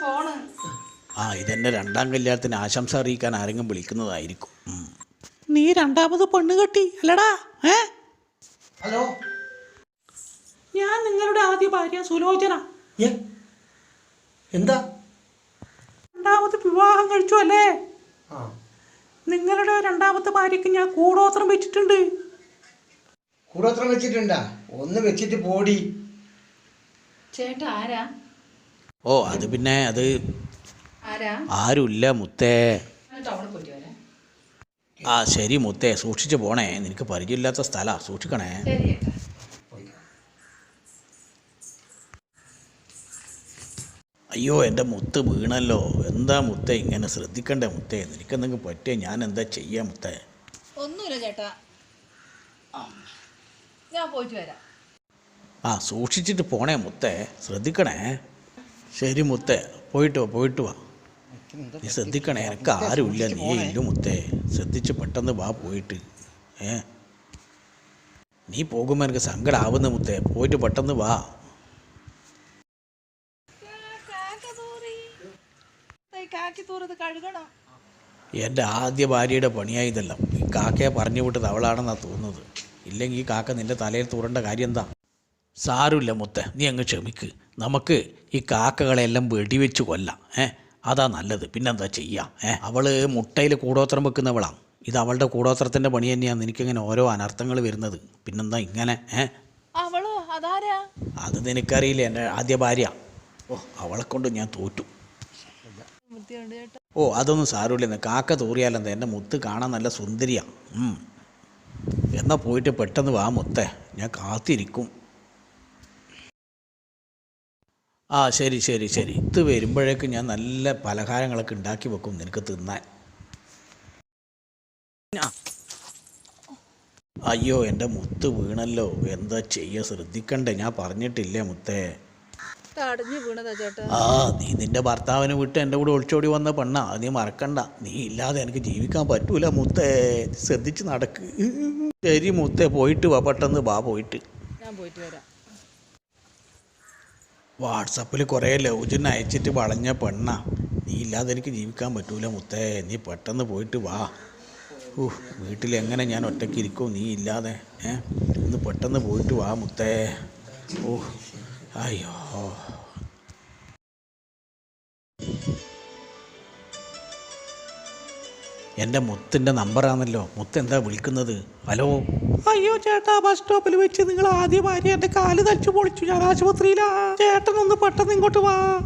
Phone. ആ ഇതെന്നെ രണ്ടാം കല്യാണത്തിന് ആശംസ അറിയിക്കാൻ ആരെങ്കിലും വിളിക്കുന്നതായിരിക്കും. നീ രണ്ടാമത് പെണ്ണ് കെട്ടി അല്ലടാ ഏ? ഹലോ? ഞാൻ നിങ്ങളുടെ ആദ്യ ഭാര്യ സുലോചന. എന്താ? രണ്ടാമത് വിവാഹം കഴിച്ചു അല്ലേ? നിങ്ങളുടെ രണ്ടാമത്തെ ഭാര്യക്ക് ഞാൻ കൂടോത്രം വെച്ചിട്ടുണ്ട്. കൂടോത്രം വെച്ചിട്ടുണ്ടാ? ഒന്ന് വെച്ചിട്ട് പോടി. ചേട്ടാ ആരാ? ഓ അത് പിന്നെ അത് ആരാ? ആരുമില്ല മുത്തേ. ആ ശരി മുത്തേ സൂക്ഷിച്ച് പോണേ. നിനക്ക് പരിചയമില്ലാത്ത സ്ഥലമാണ് സൂക്ഷിക്കണേ. അയ്യോ എന്റെ മുത്ത് വീണല്ലോ. എന്താ മുത്തേ ഇങ്ങനെ ശ്രദ്ധിക്കണ്ടേ മുത്തേ? നിനക്ക് നിനക്കെന്തെങ്കിലും പറ്റിയ ഞാൻ എന്താ ചെയ്യാ മുത്തേ? ഒന്നുമില്ല ചേട്ടാ. ഞാൻ പോയിട്ട് വരാം. ആ സൂക്ഷിച്ചിട്ട് പോണേ മുത്തേ. ശ്രദ്ധിക്കണേ. ശരി മുത്തേ പോയിട്ട് വാ പോയിട്ട് വാ. നീ ശ്രദ്ധിക്കണേ എനിക്ക് ആരുമില്ല. നീ ഇല്ല മുത്തേ. ശ്രദ്ധിച്ച് പെട്ടെന്ന് വാ പോയിട്ട്. ഏ? നീ പോകുമ്പോൾ എനിക്ക് സങ്കടമാവുന്ന മുത്തേ. പോയിട്ട് പെട്ടെന്ന് വാ. എന്റെ ആദ്യ ഭാര്യയുടെ പണിയായി ഇതെല്ലാം. ഈ കാക്കയെ പറഞ്ഞു വിട്ടത് അവളാണെന്നാണ് തോന്നുന്നത്. ഇല്ലെങ്കിൽ ഈ കാക്ക നിന്റെ തലയിൽ തൂറേണ്ട കാര്യം എന്താ സാരമില്ല മുത്തേ. നീ അങ്ങ് ക്ഷമിക്ക്. നമുക്ക് ഈ കാക്കകളെല്ലാം വെടിവെച്ച് കൊല്ലാം. ഏ അതാ നല്ലത്. പിന്നെന്താ ചെയ്യാം? ഏ അവൾ മുട്ടയിൽ കൂടോത്രം വെക്കുന്നവളാണ് ഇത് അവളുടെ കൂടോത്രത്തിന്റെ പണി തന്നെയാണ് എനിക്കിങ്ങനെ ഓരോ അനർത്ഥങ്ങൾ വരുന്നത്. പിന്നെന്താ ഇങ്ങനെ ഏ? അവളോ? അതാരാ? അത് നിനക്കറിയില്ല എന്റെ ആദ്യ ഭാര്യ. ഓ അവളെ കൊണ്ട് ഞാൻ തോറ്റു. ഓ അതൊന്നും സാരമില്ല. കാക്ക തോറിയാലെന്താ? എന്റെ മുത്ത് കാണാൻ നല്ല സുന്ദരിയാ. എന്നാ പോയിട്ട് പെട്ടെന്ന് വാ മുത്തേ. ഞാൻ കാത്തിരിക്കും. ആ ശരി ശരി ശരി. ഇത് വരുമ്പോഴേക്ക് ഞാൻ നല്ല പലഹാരങ്ങളൊക്കെ ഉണ്ടാക്കി വെക്കും നിനക്ക് തിന്നാൻ. അയ്യോ എന്റെ മുത്ത് വീണല്ലോ. എന്താ ചെയ്യുക ശ്രദ്ധിക്കണ്ടേ. ഞാൻ പറഞ്ഞിട്ടില്ലേ മുത്തേ? ആ നീ നിന്റെ ഭർത്താവിനെ വിട്ട് എന്റെ കൂടെ ഒളിച്ചോടി വന്ന പെണ്ണ. അത് നീ മറക്കണ്ട. നീ ഇല്ലാതെ എനിക്ക് ജീവിക്കാൻ പറ്റൂല മുത്തേ. ശ്രദ്ധിച്ച് നടക്ക്. ശരി മുത്തേ. പോയിട്ട് വാ. പെട്ടെന്ന് വാ പോയിട്ട്. ഞാൻ പോയിട്ട് വരാം. വാട്സപ്പിൽ കുറേ ലൗജൻ അയച്ചിട്ട് വളഞ്ഞ പെണ്ണാ. നീ ഇല്ലാതെ എനിക്ക് ജീവിക്കാൻ പറ്റൂല മുത്തേ. നീ പെട്ടെന്ന് പോയിട്ട് വാ. ഊഹ് വീട്ടിൽ എങ്ങനെ ഞാൻ ഒറ്റയ്ക്ക് ഇരിക്കും? നീ ഇല്ലാതെ ഏ? ഒന്ന് പെട്ടെന്ന് പോയിട്ട് വാ മുത്തേ. ഓ അയ്യോ. എന്റെ മുത്തിന്റെ നമ്പറാണല്ലോ. മുത്ത് എന്താ വിളിക്കുന്നത്? ഹലോ? അയ്യോ ചേട്ടാ ബസ് സ്റ്റോപ്പിൽ വെച്ച് നിങ്ങൾ ആദ്യ ഭാര്യ എന്റെ കാൽ തച്ചു പൊളിച്ചു. ഞാൻ ആശുപത്രിയിലാ. ചേട്ടനൊന്ന് പെട്ടെന്ന് ഇങ്ങോട്ട് വാ.